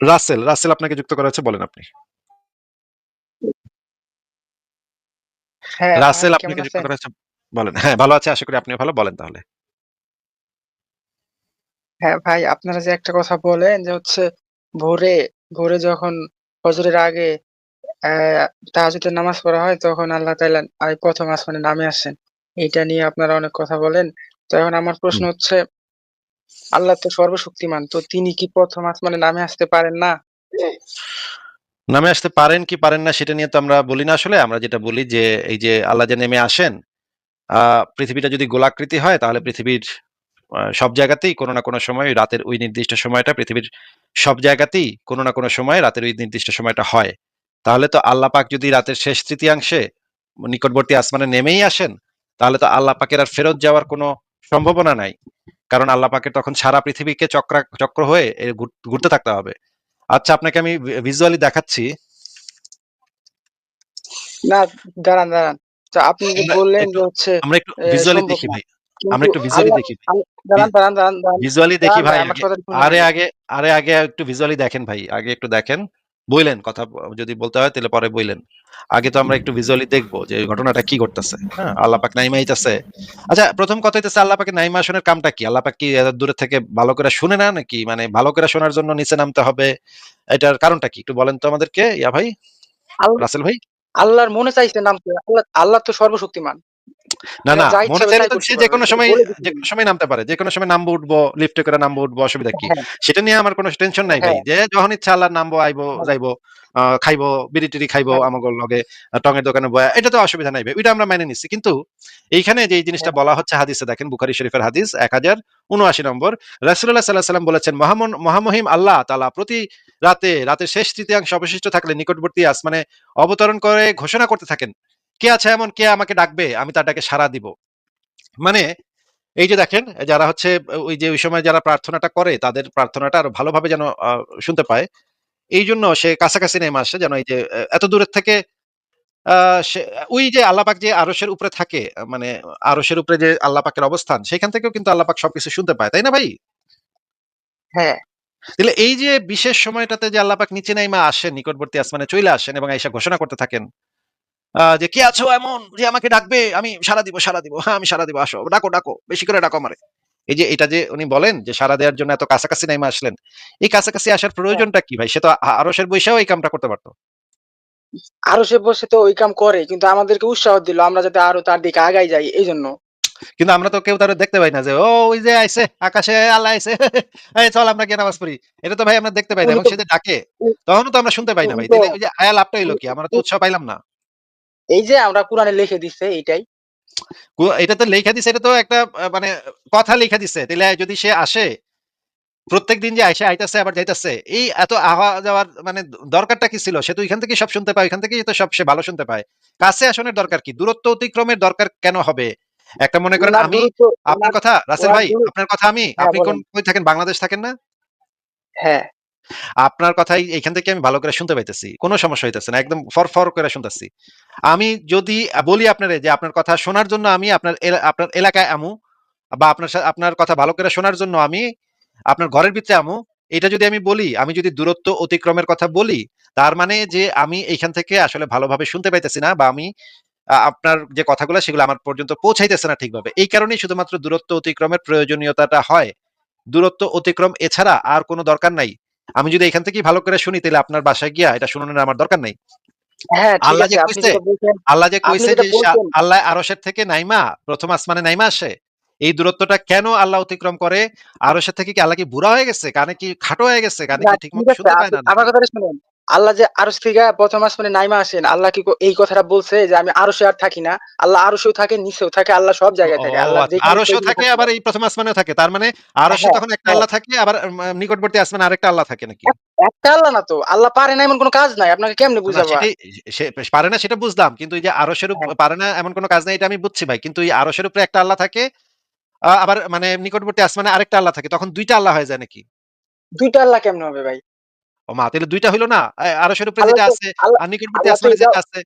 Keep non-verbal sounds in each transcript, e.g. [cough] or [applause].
রাসেল, রাসেল আপনাকে যুক্ত করা হয়েছে বলেন আপনি। হ্যাঁ, রাসেল আপনাকে যুক্ত করা হয়েছে বলেন। হ্যাঁ, ভালো আছি। আশা করি আপনিও ভালো। বলেন তাহলে। হ্যাঁ, ভাই আপনারা যে একটা কথা বলেন যে হচ্ছে ভোরে, ভোরে যখন ফজরের আগে অ্যা তাহাজ্জুদের নামাজ পড়া হয় তখন আল্লাহ আই ১ম আসমানে নামে আসেন। এটা নিয়ে আপনারা অনেক কথা বলেন। তো এখন আমার প্রশ্ন হচ্ছে আল্লাহ তো সর্বশক্তিমান। তো তিনি কি প্রথম আসমানে নামে আসতে পারেন না? নামে আসতে পারেন কি পারেন না সেটা নিয়ে তো আমরা বলি না আসলে। আমরা যেটা বলি যে এই যে আল্লাহ যে নেমে আসেন, পৃথিবীটা যদি গোলাকৃতি হয় তাহলে পৃথিবীর সব জায়গাতেই কোন না কোন সময় রাতের ওই নির্দিষ্ট সময়টা পৃথিবীর সব জায়গাতেই কোনো না কোনো সময় রাতের ওই নির্দিষ্ট সময়টা হয়। তাহলে তো আল্লাহ পাক যদি রাতের শেষ তৃতীয়াংশে নিকটবর্তী আসমানে নেমেই আসেন, তাহলে তো আল্লাহ পাকের আর ফেরত যাওয়ার কোনো সম্ভাবনা নাই। কারণ আল্লাহ পাকের তখন সারা পৃথিবীকে চক্রা চক্র হয়ে ঘুরতে থাকতে হবে। আচ্ছা আপনাকে আমি ভিজুয়ালি দেখাচ্ছি। না, দাঁড়ান, দাঁড়ান। তো আপনি যে বললেন যে হচ্ছে আমরা একটু ভিজুয়ালি দেখি ভাই। আমরা একটু ভিজুয়ালি দেখি দাঁড়ান, দাঁড়ান, দাঁড়ান, ভিজুয়ালি দেখি ভাই আরে। আগে আরে আগে একটু ভিজুয়ালি দেখেন ভাই। আগে একটু দেখেন। বইলেন কথা যদি বলতে হয় তাহলে পরে বইলেন। আগে তো আমরা একটু ভিজুয়ালি দেখব যে ঘটনাটা কি ঘটতেছে। হ্যাঁ? আল্লাহ পাক নাইমা আইতাছে। আচ্ছা ১ম কথা হইতেছে আল্লাহ পাকের নাইমা আসনের কামটা কি? আল্লাহ পাক কি এত দূরে থেকে ভালো করে শুনে না নাকি? মানে ভালো করে শোনার জন্য নিচে নামতে হবে। এটার কারণটা কি? একটু বলেন তো আমাদেরকে ইয়া ভাই, রাসেল ভাই। আল্লাহর মনে চাইছে নামতে। আল্লাহ আল্লাহ তো সর্বশক্তিমান। না, না। মনে চাইলে তো সে পারবে। যেকোনো সময় দিছি। সময় নামতে পারে। যেকোনো সময় নামবো উঠবো, লিফটে করে নামবো উঠবো অসুবিধা কি? হ্যাঁ, সেটা নিয়ে আমার কোন টেনশন নাই ভাই। হ্যাঁ, যে যখন ইচ্ছা আল্লাহ নামবো, আইবো, হ্যাঁ, যাইবো, খাইবো, বিড়ি-টিড়ি খাইবো লগে টঙের দোকানে বয়া। এটা তো অসুবিধা নাই ভাই। আমরা মেনে নিচ্ছি। কিন্তু এইখানে যে এই জিনিসটা বলা হচ্ছে হাদিসে দেখেন বুখারি শরীফের হাদিস ১০৭৯ নম্বর। রাসূলুল্লাহ সাল্লাল্লাহু আলাইহি সাল্লাম বলেছেন মহামন মহামহিম আল্লাহ তালা প্রতি রাতে, রাতের শেষ তৃতীয়াংশ অবশিষ্ট থাকলে নিকটবর্তী আসমানে অবতরণ করে ঘোষণা করতে থাকেন। কে আছে এমন কে আমাকে ডাকবে? আমি তার ডাকে সাড়া দিব। মানে এই যে দেখেন যারা হচ্ছে ওই যে ওই সময় যারা প্রার্থনাটা করে তাদের প্রার্থনাটা আরও ভালোভাবে যেন শুনতে পায়। এইজন্য সে কাছাকাছি নেমে আসে যেন এই যে এত দূরের থেকে ওই যে আল্লাহ পাক যে আরশের উপরে থাকে মানে আরশের উপরে যে আল্লাপাকের অবস্থান সেখান থেকেও কিন্তু আল্লাহ পাক সবকিছু শুনতে পায়। তাই না ভাই? হ্যাঁ, তাহলে এই যে বিশেষ সময়টাতে যে আল্লাহ পাক নিচে নাইমা আসেন, নিকটবর্তী আসমানে চলে আসেন এবং আইসা ঘোষণা করতে থাকেন যে, "কে আছো এমন যে আমাকে ডাকবে? আমি সাড়া দিব, সারা দিব। হ্যাঁ, আমি সাড়া দিব। আসো। ডাকো, ডাকো। বেশি করে ডাকো আমারে।" এই যে এটা যে উনি বলেন যে সাড়া দেওয়ার জন্য এত কাছাকাছি নাইমা আসলেন। এই কাছাকাছি আসার হ্যাঁ। প্রয়োজনটা কি ভাই? সে তো আ আরশের বইসাও এই কামটা করতে পারত। আরশে বসে তো ওই কাম করে। কিন্তু আমাদেরকে উৎসাহ দিল আমরা যাতে আরও তার দিকে আগাই যাই এই জন্য কিন্তু আমরা তো কেউ তারে দেখতে পাই না যে, "ও ওই যে আইছে, আকাশে আল্লাহ আইছে। [laughs] এই চল আমরা গিয়ে নামাজ পড়ি।" এটা তো ভাই আমরা দেখতে পাই না এবং সে ডাকে তখনও তো আমরা শুনতে পাই না ভাই। ওই যে আয়া লাভটা হইল কি? আমরা তো উৎসাহ পাইলাম না। এই যে আমরা কোরআনে লিখে দিছে এইটাই। এটা তো লেখা দিছে এটা তো একটা মানে কথা লিখা দিছে। তাইলে যদি সে আসে প্রত্যেকদিন যে আইসা আইতাছে আবার যাইতাছে। এই এত আওয়া যাওয়ার মানে দরকারটা কি ছিল? সে তো ওইখান থেকেই সব শুনতে পায়। ওইখান থেকেই তো সব সে ভালো শুনতে পায়। কাছে আসনের দরকার কি? দূরত্ব অতিক্রমের দরকার কেন হবে? একটা মনে করেন আমি আপনার কথা রাসেল ভাই, আপনার কথা আমি। হ্যাঁ, আপনি কোন কই থাকেন? বাংলাদেশ থাকেন না? হ্যাঁ, আপনার কথাই এইখান থেকে আমি ভালো করে শুনতে পাইতেছি। কোন সমস্যা হইতেছে না। একদম ফরফর করে শুনতেছি। আমি যদি বলি আপনারে যে আপনার কথা শোনার জন্য আমি আপনার আপনার এলাকায় আমু বা আপনার আপনার কথা ভালো করে শোনার জন্য আমি আপনার ঘরের ভিতরে আমু। এটা যদি আমি বলি, আমি যদি দূরত্ব অতিক্রমের কথা বলি, তার মানে যে আমি এইখান থেকে আসলে ভালোভাবে শুনতে পাইতেছি না বা আমি আপনার যে কথাগুলা সেগুলো আমার পর্যন্ত পৌঁছাইতেছে না ঠিকভাবে। এই কারণেই শুধুমাত্র দূরত্ব অতিক্রমের প্রয়োজনীয়তাটা হয়। দূরত্ব অতিক্রম এছাড়া আর কোন দরকার নাই। আমি যদি এখান থেকেই ভালো করে শুনি তাহলে আপনার বাসায় গিয়া এটা শুনানোর আমার দরকার নাই। হ্যাঁ, আল্লাহ যে কইছে আল্লাহ যে কইছে যে আল্লাহ আরশের থেকে নাইমা প্রথম আসমানে নাইমা আসে। এই দূরত্বটা কেন আল্লাহ অতিক্রম করে? আরশের থেকে কি আল্লাহ কি বুড়া হয়ে গেছে? কানে কি খাটো হয়ে গেছে? কানে কি ঠিক ঠিকমতো শুনতে পায় না আমার? কথাটা শুনেন। আল্লাহ যে আরশ থেকে ১ম আসমানে নাইমা আসেন, আল্লাহ কি এই কথাটা বলছে যে আমি আরশে আর থাকি না। আল্লাহ আরশেও থাকে, নিচেও থাকে, আল্লাহ সব জায়গায় থাকে। আল্লাহ আচ্ছা। আরশেও থাকে আবার। এই ১ম আসমানেও থাকে। তার মানে আরশে হ্যাঁ, তখন একটা হ্যাঁ। আল্লাহ থাকে আবার নিকটবর্তী আসমানে আরেকটা আল্লাহ থাকে নাকি? একটা আল্লাহ না তো। আল্লাহ পারে না এমন কোন কাজ নাই। আপনাকে কেমনে বুঝাবো পারে না সেটা বুঝলাম। কিন্তু এই যে আরশের হ্যাঁ, পারে না এমন কোন কাজ নাই এটা আমি বুঝছি ভাই। কিন্তু এই আরশের উপরে একটা আল্লাহ থাকে আবার মানে নিকটবর্তী আসমানে আরেকটা আল্লাহ থাকে। তখন দুইটা আল্লাহ হয়ে যায় নাকি? দুইটা আল্লাহ কেমন হবে ভাই? ও মা তাইলে ২ টা না? এ আরশের উপরে যেটা আছে আর নিকটবর্তী আসমানে যেটা আছে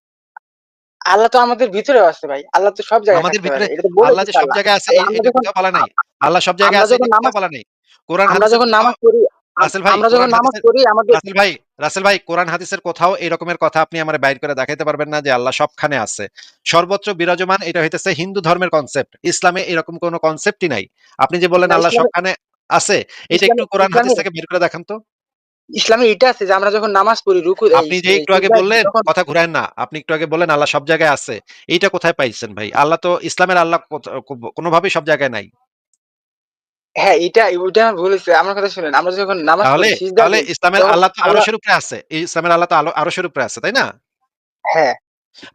আল্লাহ তো আমাদের ভিতরেও আছে ভাই। আল্লাহ তো সব জায়গায় আমাদের ভিতরে আল্লাহ যে সব জায়গায় আছে এটা যখন বলা নাই। আল্লাহ সব জায়গায় আছে এটা নামাজ বলা নাই। কোরআন আমরা যখন নামাজ পড়ি রাসেল ভাই আমরা যখন নামাজ পড়ি আমাদের রাসেল ভাই রাসেল ভাই কোরআন হাদিসের কোথাও এরকমের কথা আপনি আমারে বাইর করে দেখাইতে পারবেন না যে আল্লাহ সবখানে আছে সর্বোচ্চ বিরাজমান এটা হইতেছে হিন্দু ধর্মের কনসেপ্ট ইসলামে এরকম কোনো কনসেপ্টই নাই আপনি যে বললেন আল্লাহ সবখানে আছে এটা একটু কোরআন হাদিস থেকে বের করে দেখান তো ইসলামে এটা আছে যে আমরা যখন নামাজ পড়ি রুকু আপনি যে একটু আগে বললেন কথা ঘুরায় না। আপনি একটু আগে বললেন আল্লাহ সব জায়গায় আছে। এইটা কোথায় পাইছেন ভাই? আল্লাহ তো ইসলামের আল্লাহ কোনোভাবে সব জায়গায় নাই। হ্যাঁ এটা ওইটা আমার ভুল হয়েছে। আমার কথা শুনেন আমরা যখন নামাজ তাহলে পড়ি সিজদা তাহলে ইসলামের আল্লাহ তো আরশের উপরে আছে। ইসলামের আল্লাহ তো আরশের উপরে আছে তাই না? হ্যাঁ।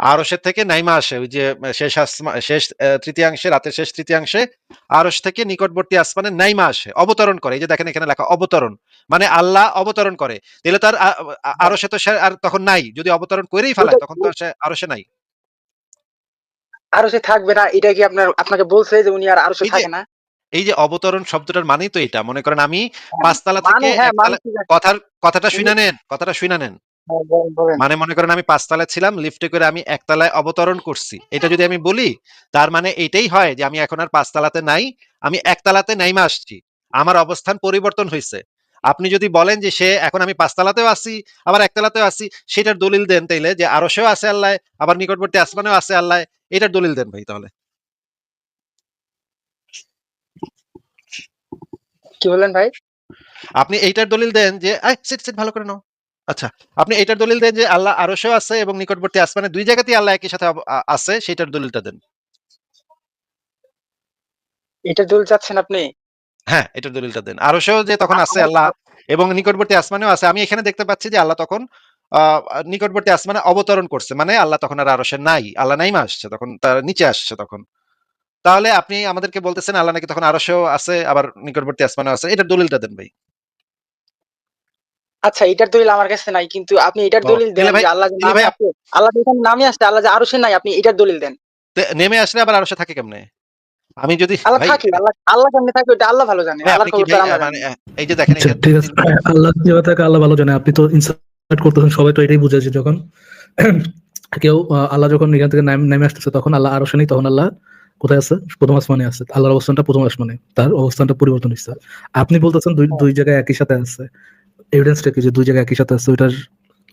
আরশের থেকে নাইমা আসে ওই যে শেষ আসমা- শেষ তৃতীয়াংশে রাতের শেষ তৃতীয়াংশে আরশ থেকে নিকটবর্তী আসমানে নাইমা আসে অবতরণ করে। এই যে দেখেন এখানে লেখা অবতরণ মানে আল্লাহ অবতরণ করে। তাহলে তার আরশে তো সে আর তখন নাই যদি অবতরণ করেই ফেলায় তখন তো সে আরশে নাই। আরও সে থাকবে না এটা কি আপনার আপনাকে বলছে যে উনি আর আরও সে এই যে- থাকে না? এই যে অবতরণ শব্দটার মানেই তো এটা মনে করেন আমি পাঁচতলা থেকে মানে হ্যাঁ মানে কথার কথাটা শুনে নেন কথাটা শুনে নেন। হ্যাঁ। মানে মনে করেন আমি পাঁচতলায় ছিলাম লিফটে করে আমি একতলায় অবতরণ করছি। এটা যদি আমি বলি তার মানে এইটাই হয় যে আমি এখন আর পাঁচতলাতে নাই আমি একতলাতে নাইমা আসছি। আমার অবস্থান পরিবর্তন হয়েছে আপনি যদি বলেন যে সে এখন আমি পাঁচতলাতেও আছি আবার একতলাতেও আছি সেটার দলিল দেন তাইলে যে আরশেও আছে আল্লাহ আবার নিকটবর্তী আসমানেও আছে আল্লাহ এটার দলিল দেন ভাই তাহলে। কি বললেন ভাই? আপনি এইটার দলিল দেন যে সিট সিট ভালো করে নাও। আচ্ছা আপনি এটার দলিল দেন যে আল্লাহ আরশেও আছে এবং নিকটবর্তী আসমানে দুই জায়গাতেই আল্লাহ একই সাথে আছে সেটার দলিলটা দেন। এটা দোল চাচ্ছেন আপনি? হ্যাঁ এটার দলিলটা দেন। আরশেও যে তখন আছে আল্লাহ এবং নিকটবর্তী আসমানেও আছে। আমি এখানে দেখতে পাচ্ছি যে আল্লাহ তখন আহ, নিকটবর্তী আসমানে অবতরণ করছে। মানে আল্লাহ তখন আর আরশে নাই। আল্লাহ নাইমা আসছে তখন তার নিচে আসছে তখন। তাহলে আপনি আমাদেরকে বলতেছেন আল্লাহ নাকি তখন আরশেও আছে আবার নিকটবর্তী আসমানেও আছে। এটার দলিলটা দেন ভাই। আচ্ছা এটার দলিল আমার কাছে নাই কিন্তু আপনি এটার দলিল দেন আল্লাহ আল্লাহ যে এখানে নামে আসছে আল্লাহ যে আরও সে নাই আপনি এটার দলিল দেন। নেমে আসলে আবার আরশে থাকে কেমনে? আমি যদি আল্লাহ থাকে আল্লাহ আল্লাহ কেমনে থাকে ওটা আল্লাহ ভালো জানে ভাই, আল্লাহর আপনি কি তো আমরা মানে জানি এই যে দেখেন আচ্ছা ঠিক আছে। আল্লাহ যেভাবে থাকে আল্লাহ ভালো জানে। আপনি তো ইনসার্ট করতেছেন সবাই তো এটাই বুঝেছে যখন। কেউ আল্লাহ যখন এখান থেকে নাম- নেমে আসতেছে তখন আল্লাহ আরও নেই তখন আল্লাহ কোথায় আছে? প্রথম আসমানে আছে। আল্লাহর অবস্থানটা প্রথম আসমানে তার অবস্থানটা পরিবর্তন হচ্ছে আপনি বলতেছেন দুই দুই জায়গায় একই সাথে আছে। এভিডেন্সটা কি যে দুই জায়গায় একই সাথে আছে? ওইটার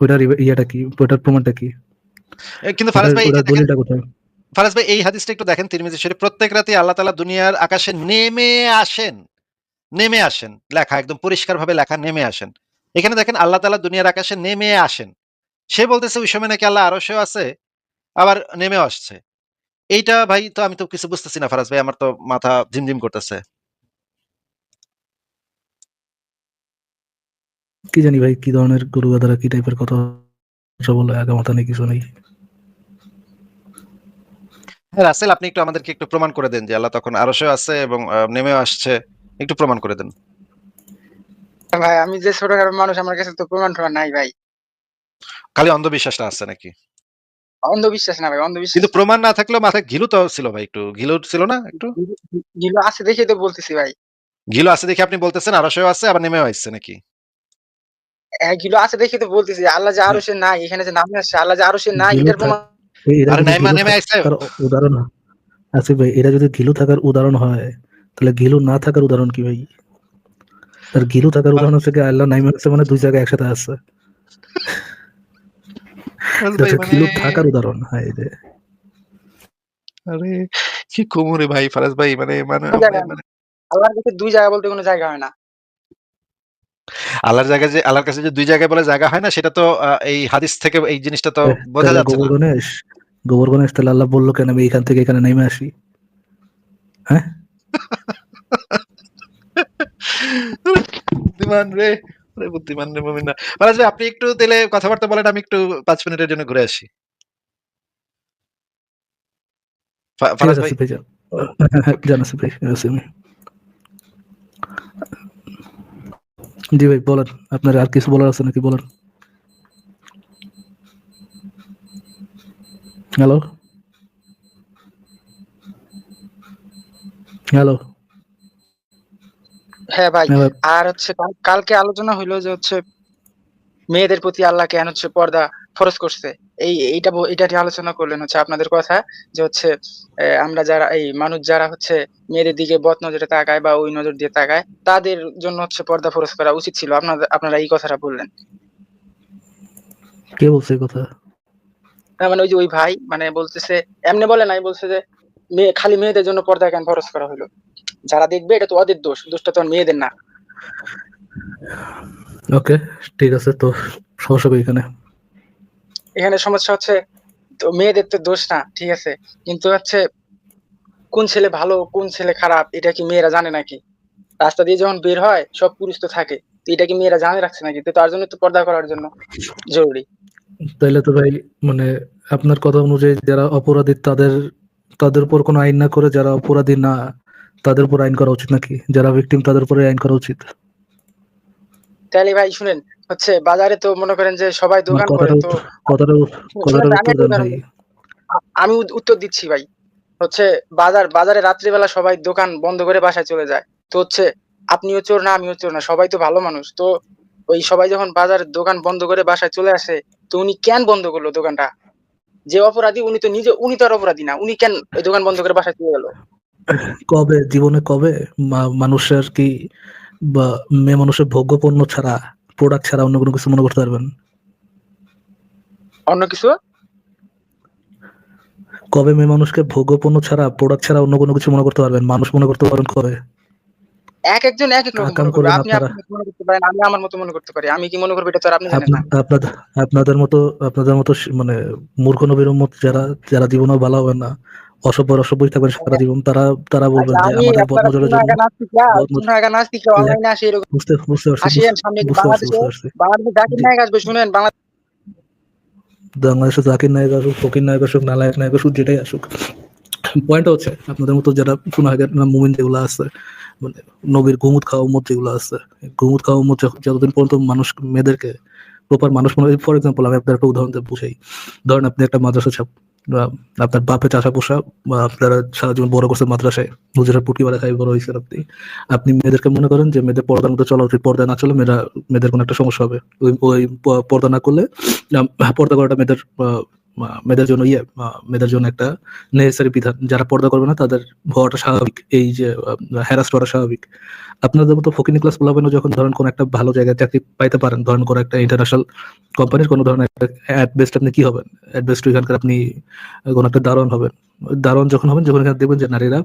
ওইটার ইয়ে- ইয়েটা কি? ওইটার প্রমাণটা কি? কিন্তু ফারাজ ভাই দলিলটা কোথায়? ফারাজ ভাই এই হাদিসটা একটু দেখেন তিরমিজি শরীফ। প্রত্যেক রাতে আল্লাহ তাআলা দুনিয়ার আকাশে নেমে আসেন। নেমে আসেন। লেখা একদম পরিষ্কার ভাবে লেখা নেমে আসেন। এখানে দেখেন আল্লাহ তাআলা দুনিয়ার আকাশে নেমে আসেন। সে বলতেছে ওই সময় নাকি আল্লাহ আরশেও আছে আবার নেমে আসছে। এইটা ভাই তো আমি তো কিছু বুঝতেছি না ফারাজ ভাই আমার তো মাথা ঝিমঝিম করতেছে। কি জানি ভাই কি ধরনের গরু গাদারা কি টাইপের কথা বলে আগা মাথা নেই কিছু নেই। হ্যাঁ, রাসেল আপনি একটু আমাদেরকে একটু প্রমাণ করে দেন যে আল্লাহ তখন আরশেও আছে এবং নেমেও আসছে। একটু প্রমাণ করে দেন। ভাই আমি যে ছোটখাটো মানুষ আমার কাছে তো প্রমাণ টমাণ নাই ভাই। খালি অন্ধবিশ্বাসটা আছে নাকি? অন্ধবিশ্বাস না ভাই অন্ধবিশ্বাস কিন্তু প্রমাণ না থাকলেও মাথায় ঘিলু তো ছিল ভাই একটু ঘিলু ছিল না একটু? যেগুলো আছে দেখে তো বলতেছি ভাই। ঘিলু আছে দেখে আপনি বলতেছেন আরশেও আছে আবার নেমেও আসছে নাকি? এগুলো আছে দেখে তো বলতেছি আল্লাহ যে আরও সে নাই এখানে যে নামে আসছে আল্লাহ যে আরও সে নাই এটার আসছে। থাকার উদাহরণ আছে ভাই এরা যদি গিলু থাকার উদাহরণ হয় তাহলে গিলু না থাকার উদাহরণ কি ভাই? আর গিলু থাকার উদাহরণ হচ্ছে কি আল্লাহ নাইমা আছে মানে দুই জায়গায় একসাথে আছে। এটা গিলু থাকার উদাহরণ হ্যাঁ এই যে আরে কি কুমুরে ভাই ফারাজ ভাই মানে মানে মানে আল্লাহর কাছে দুই জায়গা বলতে কোনো জায়গা হয় না। আল্লাহর জায়গায় যে আল্লাহর কাছে যে দুই জায়গায় বলে জায়গা হয় না সেটা তো এই হাদিস থেকে এই জিনিসটা তো বোঝা যাচ্ছে গোবর গণেশ গোবর গণেশ তাহলে আল্লাহ বলল কেন? আমি এখান থেকে এখানে নেমে আসি। হ্যাঁ? বুদ্ধিমান রে ওরে বুদ্ধিমান রে মমিনা আপনি একটু তাহলে কথাবার্তা বলেন আমি একটু পাঁচ মিনিটের জন্য ঘুরে আসি। ফারাজ ভাই যান যান আসিফ ভাই আছি আমি জি ভাই বলেন। আপনার আর কিছু বলার আছে নাকি? বলেন। হ্যালো হ্যালো হ্যাঁ ভাই। আর হচ্ছে কালকে আলোচনা হইল যে হচ্ছে মেয়েদের প্রতি আল্লাহ কেন হচ্ছে পর্দা ফরজ করছে। এই এইটা এটা নিয়ে আলোচনা করলেন হচ্ছে আপনাদের কথা যে হচ্ছে আমরা যারা এই মানুষ যারা হচ্ছে মেয়েদের দিকে বদ নজরে তাকায় বা ওই নজর দিয়ে তাকায় তাদের জন্য হচ্ছে পর্দা ফরজ করা উচিত ছিল। আপনাদের আপনারা এই কথাটা বললেন। কে বলছে কথা? না মানে ওই যে ওই ভাই মানে বলতেছে এমনি বলে নাই বলছে যে মেয়ে খালি মেয়েদের জন্য পর্দা কেন ফরজ করা হলো যারা দেখবে এটা তো ওদের দোষ দোষটা তো মেয়েদের না। ওকে ঠিক আছে তো সমস্যা এখানে? এখানে সমস্যা হচ্ছে তো মেয়েদের তো দোষ না ঠিক আছে? কিন্তু হচ্ছে কোন ছেলে ভালো কোন ছেলে খারাপ এটা কি মেয়েরা জানে নাকি? রাস্তা দিয়ে যখন বের হয় সব পুরুষ তো থাকে তো এটা কি মেয়েরা জানে রাখছে নাকি? তো তার জন্য তো পর্দা করার জন্য জরুরি। তাইলে তো ভাই মানে আপনার কথা অনুযায়ী যারা অপরাধী তাদের তাদের উপর কোনো আইন না করে যারা অপরাধী না তাদের উপর আইন করা উচিত নাকি? যারা ভিকটিম তাদের উপরে আইন করা উচিত। তাহলে ভাই শুনেন হচ্ছে বাজারে তো মনে করেন যে সবাই দোকান করে তো আমি উত্তর দিচ্ছি ভাই। হচ্ছে বাজার বাজারে রাত্রিবেলা সবাই দোকান বন্ধ করে বাসায় চলে যায়। তো হচ্ছে আপনিও চোর না আমিও চোর না সবাই তো ভালো মানুষ। তো ওই সবাই যখন বাজারের দোকান বন্ধ করে বাসায় চলে আসে তো উনি কেন বন্ধ করল দোকানটা? যে অপরাধী উনি তো নিজে উনি তো আর অপরাধী না। উনি কেন ওই দোকান বন্ধ করে বাসায় চলে গেল? কবে? জীবনে কবে? মানুষের কি বা মেয়ে মানুষের ভোগ্য পণ্য ছাড়া প্রোডাক্ট ছাড়া অন্য কোনো কিছু মনে করতে পারবেন? অন্য কিছু? কবে মেয়ে মানুষকে ভোগ্য পণ্য ছাড়া প্রোডাক্ট ছাড়া অন্য কোনো কিছু মনে করতে পারবেন? মানুষ মনে করতে পারবেন কবে? এক একজন এক এক রকম করবে। আপনি আপনারা। আপনার মতো মনে করতে পারেন আমি আমার মতো মনে করতে পারি। আমি কি মনে করব এটা তো আপনি জানেন না। আপনাদের আপনাদের মতো আপনাদের মতো মানে মূর্খ নবীর উম্মত যারা যারা জীবনেও ভালো হবে না অসভ্য অসভ্যই থাকবেন সারা জীবন। তারা তারা বলবেন আচ্ছা, যে আমাদের আপনারা বদনজরের জন্য বুঝতে বুঝতে পারছি বুঝতে পারছি বাংলাদেশে জাকির নায়ক আসুক ফকির নায়ক আসুক নালায়ক নায়ক আসুক যেটাই আসুক। পয়েন্ট হচ্ছে আপনাদের মতো যারা সোনাহাগের মুমিন যেগুলো আছে মানে নবীর গুমুদ খাওয়া উম্মত যেগুলো আছে গুমুদ খাওয়া উম্মত যতদিন পর্যন্ত মানুষ মেয়েদেরকে প্রপার মানুষ মনে ফর এক্সাম্পল আমি আপনার একটা উদাহরণ দিয়ে বুঝাই। ধরেন আপনি একটা মাদ্রাসা আপনার বাপে চাষা পোষা বা আপনারা সারা জীবন বড় করছে মাদ্রাসায় হুজুরের পুটি বেলা খাই বড় হয়েছে আপনি। আপনি মেয়েদেরকে মনে করেন যে মেয়েদের পর্দার মতো চলা উচিত, পর্দা না চলে মেয়েরা, মেয়েদের কোনো একটা সমস্যা হবে। ওই পর্দা না করলে পর্দা করাটা মেয়েদের মেয়েদের জন্য ইয়ে মেয়েদের জন্য একটা নেসেসারি বিধান। যারা পর্দা করবে না, তাদের হওয়াটা স্বাভাবিক। এই যে হ্যারাস করা স্বাভাবিক। আপনাদের মতো ফকিনি ক্লাস বলাবেন যখন ধরেন কোন একটা ভালো জায়গায় চাকরি পাইতে পারেন, ধরেন কোন একটা ইন্টারন্যাশনাল কোম্পানির কোনো ধরনের একটা অ্যাট বেস্ট আপনি কি হবেন? অ্যাট বেস্ট এখানকার আপনি কোনো একটা দারোয়ান হবেন। দারোয়ান যখন হবেন, যখন এখানে দেখবেন যে নারীরা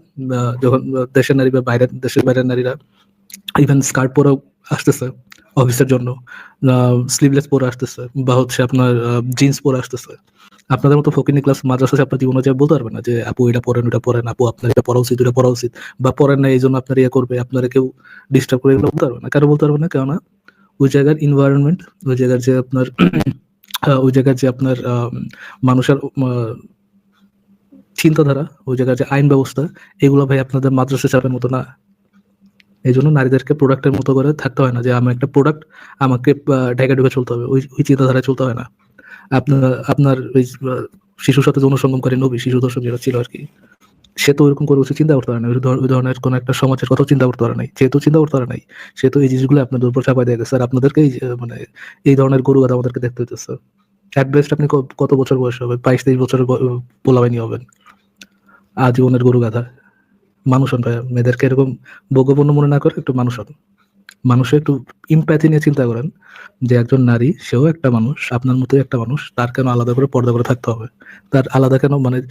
যখন দেশের নারী বা বাইরের, দেশের বাইরের নারীরা ইভেন স্কার্ট পরেও আসতেছে অফিসের জন্য স্লিভলেস পরে আসতেছে, বা হচ্ছে আপনার জিন্স পরে আসতেছে। আপনাদের মতো ফকিনি ক্লাস মাদ্রাসা আপনার জীবনে যে বলতে পারবে না যে, আপু, এটা পরেন ওটা পড়েন, আপু, আপনার এটা পড়া উচিত, ওটা পড়া উচিত। বা পড়েন না, এই জন্য আপনার ইয়ে করবে, আপনারা কেউ ডিস্টার্ব করে এগুলো বলতে পারবে না। কেন বলতে পারবে না, কেননা ওই জায়গার ইনভায়রনমেন্ট ওই জায়গার যে আপনার ওই জায়গার যে আপনার মানুষের চিন্তাধারা, ওই জায়গার যে আইন ব্যবস্থা, এগুলো ভাই আপনাদের মাদ্রাসা চাপের মতো না। এই জন্য নারীদেরকে প্রোডাক্টের মতো করে থাকতে হয় না যে আমার একটা প্রোডাক্ট আমাকে ঢেকে ঢুকে চলতে হবে। ওই ওই চিন্তাধারায় চলতে হয় না। আপনার আপনার ওই শিশুর সাথে যৌন সঙ্গমকারী নবী, শিশু দর্শক যেটা ছিল আর কি, সে তো ওইরকম করে চিন্তা করতে পারে না। ওই ধরনের কোনো একটা সমাজের কথা চিন্তা করতে পারে নাই। যেহেতু চিন্তা করতে পারে নাই। সে তো এই জিনিসগুলো আপনাদের উপর চাপাই দিয়ে আর আপনাদেরকে মানে এই ধরনের গরু গাদা আমাদেরকে দেখতে হইতেছে। অ্যাট বেস্ট আপনি কত বছর বয়স হবে বাইশ, তেইশ বছরের পোলাবাইনি হবেন। আজীবনের গরু গাধা। মানুষ হন ভাইয়া। মেয়েদেরকে এরকম ভোগ্যপূর্ণ মনে না করে একটু মানুষ হন। মানুষের একটু ইম্প্যাথি নিয়ে চিন্তা করেন যে একজন নারী, সেও একটা মানুষ, আপনার মতোই একটা মানুষ, তার কেন আলাদা করে পর্দা করে থাকতে হবে? তার আলাদা কেন মানে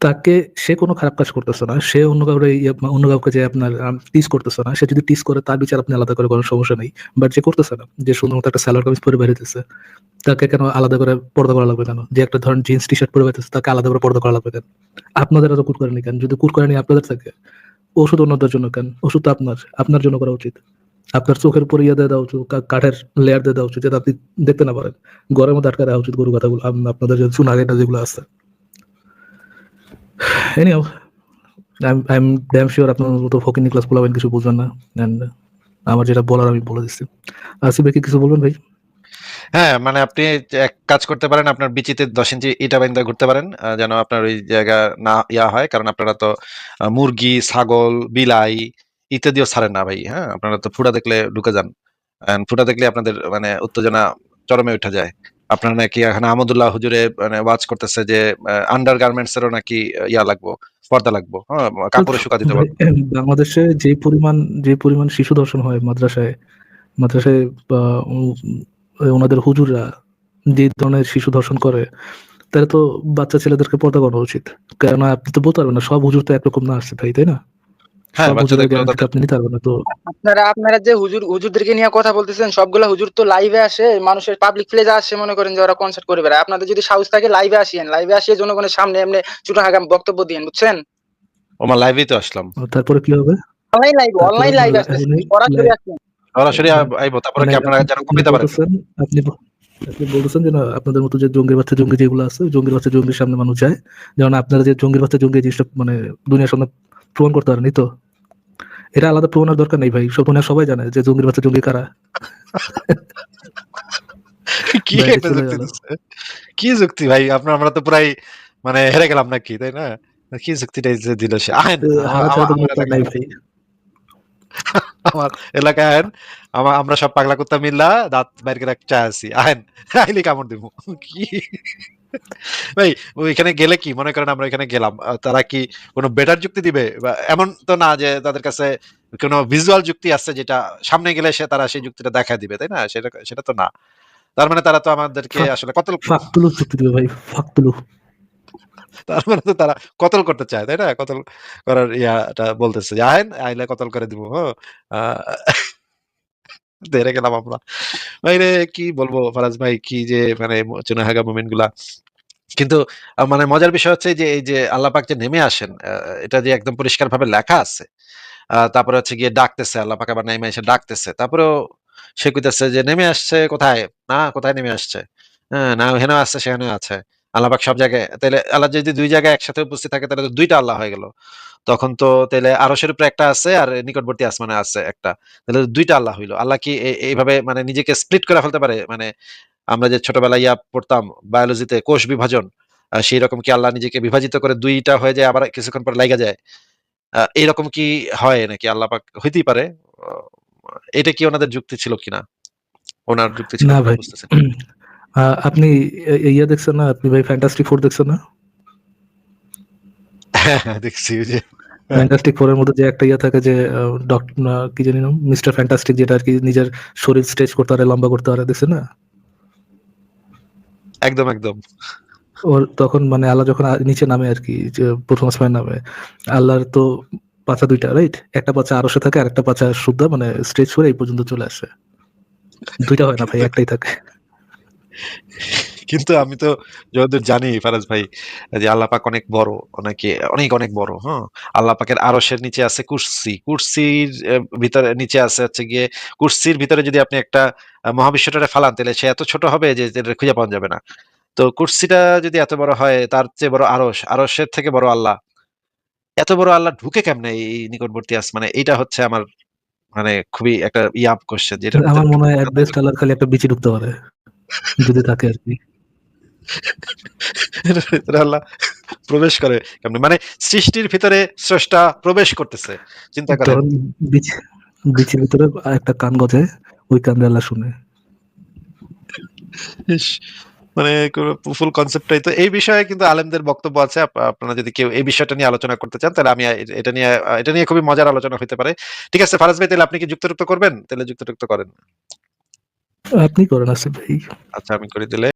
তাকে সে কোনো খারাপ কাজ করতেছে না, সে অন্য কাউকে ইয়ে- অন্য কাউকে যে আপনার টিস করতেছে না, সে যদি টিস করে তার বিচার আপনি আলাদা করে কোনো সমস্যা নেই। বাট যে করতেছে না, যে শুধুমাত্র একটা স্যালোয়ার কামিজ পরে বেরিয়েছে তাকে কেন আলাদা করে পর্দা করা লাগবে কেন? যে একটা ধরেন জিন্স টি শার্ট পরে বেরিয়েছে তাকে আলাদা করে পর্দা করা লাগবে কেন? আপনাদের এত কুট করেনি কেন? যদি কুট করেনি আপনাদের থাকে, ওষুধ অন্যদের জন্য কেন? ওষুধ তো আপনার আপনার জন্য করা উচিত। আপনার চোখের উপর ইয়ে দেওয়া উচিত কাঠের লেয়ার দেওয়া উচিত যাতে আপনি দেখতে না পারেন। গরমের মধ্যে আটকা দেওয়া উচিত গরু কথাগুলো। আপনাদের যে চুনাগেটা যেগুলো আছে। Anyway I am damn sure আপনার মতো ফকিনি ক্লাস বলাবেন কিছু বুঝবেন না। এন্ড আমার যেটা বলার আমি বলে দিচ্ছি। আসিফ কি কিছু বলবেন ভাই? হ্যাঁ মানে আপনি এক কাজ করতে পারেন, আপনার বিচিতে দশ ইঞ্চি ইটা বাইন্দা ঘুরতে পারেন যেন আপনার ওই জায়গা না ইয়া হয়, কারণ আপনারা তো মুরগি, ছাগল, বিলাই ইত্যাদিও ছাড়েন না ভাই হ্যাঁ? আপনারা তো ফুটা দেখলে ঢুকে যান। ফুটা দেখলে আপনাদের মানে উত্তেজনা চরমে উঠে যায়। আপনার নাকি এখন আহমদুল্লাহ হুজুরে মানে ওয়াজ করতেছে যে আন্ডার গার্মেন্টস এরও নাকি ইয়া লাগবো, পর্দা লাগবো হ্যাঁ? কাপড়ে শুকা দিতে পারব। বাংলাদেশে যে পরিমাণ যে পরিমাণ শিশু ধর্ষণ হয় মাদ্রাসায় মাদ্রাসায়, বা ওনাদের হুজুররা যে ধরনের শিশু ধর্ষণ করে, তাহলে তো বাচ্চা ছেলেদেরকে পর্দা করা উচিত। কেননা আপনি তো বলতে পারবেন না, সব হুজুর তো একরকম না আসছে ভাই তাই না? হ্যাঁ আপনারা আপনারা যে হুজুর হুজুরদেরকে নিয়ে কথা বলতেছেন সবগুলা হুজুর তো লাইভে আসে মানুষের পাবলিক প্লেসে আসে মনে করেন যে ওরা কনসার্ট করে বেড়ায় আপনাদের যদি সাহস থাকে লাইভে আসিয়েন। লাইভে আসিয়ে জনগণের সামনে এমনি ছোট হাগাম বক্তব্য দিয়েন বুঝছেন? ওমা লাইভেই তো আসলাম। তারপরে কি হবে? অনলাইন লাইভ অনলাইন লাইভ আসতেছে। সরাসরি আসছেন সরাসরি আইবো তারপরে কি আপনারা আপনি কবিতা পারেন? আপনি ব- আপনি বলতেছেন যে আপনাদের মতো যে জঙ্গির বাচ্চা জঙ্গি যেগুলো আছে জঙ্গির বাচ্চা জঙ্গির সামনে মানুষ যায়। যেমন আপনারা যে জঙ্গির বাচ্চা জঙ্গি জিনিসটা মানে দুনিয়ার সামনে প্রমাণ করতে পারেনি তো? এটা আলাদা প্রমাণের দরকার নেই ভাই সব সবাই জানে যে জঙ্গির বাচ্চা জঙ্গি কারা। কি একটা যুক্তি কি যুক্তি ভাই? আপনার আমরা তো প্রায় মানে হেরে গেলাম নাকি তাই না? কি যুক্তিটা এই যে দিল সে? আহেন আমার এলাকায় আহেন আমা- আমরা সব পাগলা কুত্তা মিল্লা দাঁত বাইরে চা আছি। আহেন আইলে কামড় দিব কি? ভাই ওইখানে গেলে কি? মনে করেন আমরা এখানে গেলাম তারা কি কোনো বেটার যুক্তি দিবে? এমন তো না যে তাদের কাছে কোনো ভিজুয়াল যুক্তি আছে যেটা সামনে গেলে সে তারা সেই যুক্তিটা দেখা দিবে তাই না? সেটা সেটা তো না। তার মানে তারা তো আমাদেরকে আসলে কতল ফাকতুলু চুক্তি দিবে ভাই ফাকতুলু তার মানে তো তারা কতল করতে চায় তাই না? কতল করার ইয়াটা বলতেছে আহেন আইলে কতল করে দিব হেরে গেলাম আমরা। ভাই রে কি বলব ফারাজ ভাই কি যে মানে চুনাহাগা মুভমেন্টগুলা কিন্তু মানে মজার বিষয় হচ্ছে যে, এই যে আল্লাহ পাক যে নেমে আসেন এটা যে একদম পরিষ্কার ভাবে লেখা আছে তারপরে হচ্ছে গিয়ে ডাকতেছে, আল্লাহ পাক আবার নেমে এসে ডাকতেছে, তারপরেও সে কইতেছে যে, নেমে আসছে কোথায়? না, কোথায় নেমে আসছে? হ্যাঁ না এখানেও আসছে সেখানেও আছে। আল্লাহ পাক সব জায়গায় তাহলে আল্লাহ যদি দুই জায়গায় একসাথে উপস্থিত থাকে, তাহলে দুইটা আল্লাহ হয়ে গেল। তখন তো তাহলে আরশের উপরে একটা আছে আর নিকটবর্তী আসমানে আছে একটা। তাহলে দুইটা আল্লাহ হইল। আল্লাহ কি এইভাবে মানে নিজেকে স্প্লিট করে ফেলতে পারে? মানে আমরা যে ছোটবেলায় ইয়া পড়তাম বায়োলজিতে কোষ বিভাজন সেই রকম কি আল্লাহ নিজেকে বিভাজিত করে দুইটা হয়ে যায় আবার কিছুক্ষণ পরে লাগা যায়? এইরকম কি হয় নাকি? আল্লাহ পাক হইতেই পারে। এটা কি ওনাদের যুক্তি ছিল কিনা? ওনার যুক্তি ছিল না ভাই। [clears throat] আপনি ইয়া দেখছেন না? আপনি ভাই ফ্যান্টাস্টিক ফোর দেখছেন না? হ্যাঁ হ্যাঁ, দেখছি যে। ফ্যান্টাস্টিক ফোরের মধ্যে যে একটা ইয়া থাকে যে ডক্টর কি জানি মিস্টার ফ্যান্টাস্টিক যেটা আর কি নিজের শরীর স্ট্রেচ করতে পারে লম্বা করতে পারে দেখছেন না? একদম একদম। ওর তখন মানে আল্লাহ যখন নিচে নামে আর কি প্রথম আসমানে নামে, আল্লাহর তো বাচ্চা দুইটা রাইট একটা বাচ্চা আরশে থাকে আর একটা বাচ্চা শুদ্ধ মানে স্ট্রেচ করে এই পর্যন্ত চলে আসে। দুইটা হয় না ভাই, একটাই থাকে। কিন্তু আমি তো যতদূর জানি ফারাজ ভাই যে আল্লাহ পাক অনেক বড় অনেকে অনেক অনেক বড় হ্যাঁ? আল্লাহ পাকের আরশের নিচে আছে কুর্সি কুরসির ভিতরে নিচে আছে হচ্ছে গিয়ে কুরসির ভিতরে যদি আপনি একটা আহ, মহাবিশ্বটারে ফালান তাহলে সে এত ছোট হবে যে খুঁজে পাওয়া যাবে না। তো কুরসিটা যদি এত বড় হয় তার চেয়ে বড় আরশ আরশের থেকে বড় আল্লাহ। এত বড় আল্লাহ ঢুকে কেমনে এই নিকটবর্তী আসমানে? এইটা হচ্ছে আমার মানে খুবই একটা ইয়াব কোশ্চেন যেটা আমার মনে হয় বেস্ট আল্লাহর খালি একটা বিচি ঢুকতে পারে যদি থাকে আর কি। এটার ভিতরে আল্লাহ প্রবেশ করে মানে সৃষ্টির ভিতরে স্রষ্টা প্রবেশ করতেছে চিন্তা বিচির ভিতরে একটা কান গজে ওই কান আল্লাহ শুনে। মানে ফুল কনসেপ্টটাই তো। এই বিষয়ে কিন্তু আলেমদের বক্তব্য আছে। আপ- আপনারা যদি কেউ এই বিষয়টা নিয়ে আলোচনা করতে চান তাহলে আমি এটা নিয়ে এটা নিয়ে খুবই মজার আলোচনা হতে পারে। ঠিক আছে ফারাজ ভাই তাহলে আপনি কি যুক্তযুক্ত করবেন? তাহলে যুক্তযুক্ত করেন। আপনি করেন আসিফ ভাই। আচ্ছা আমি করে দিলে।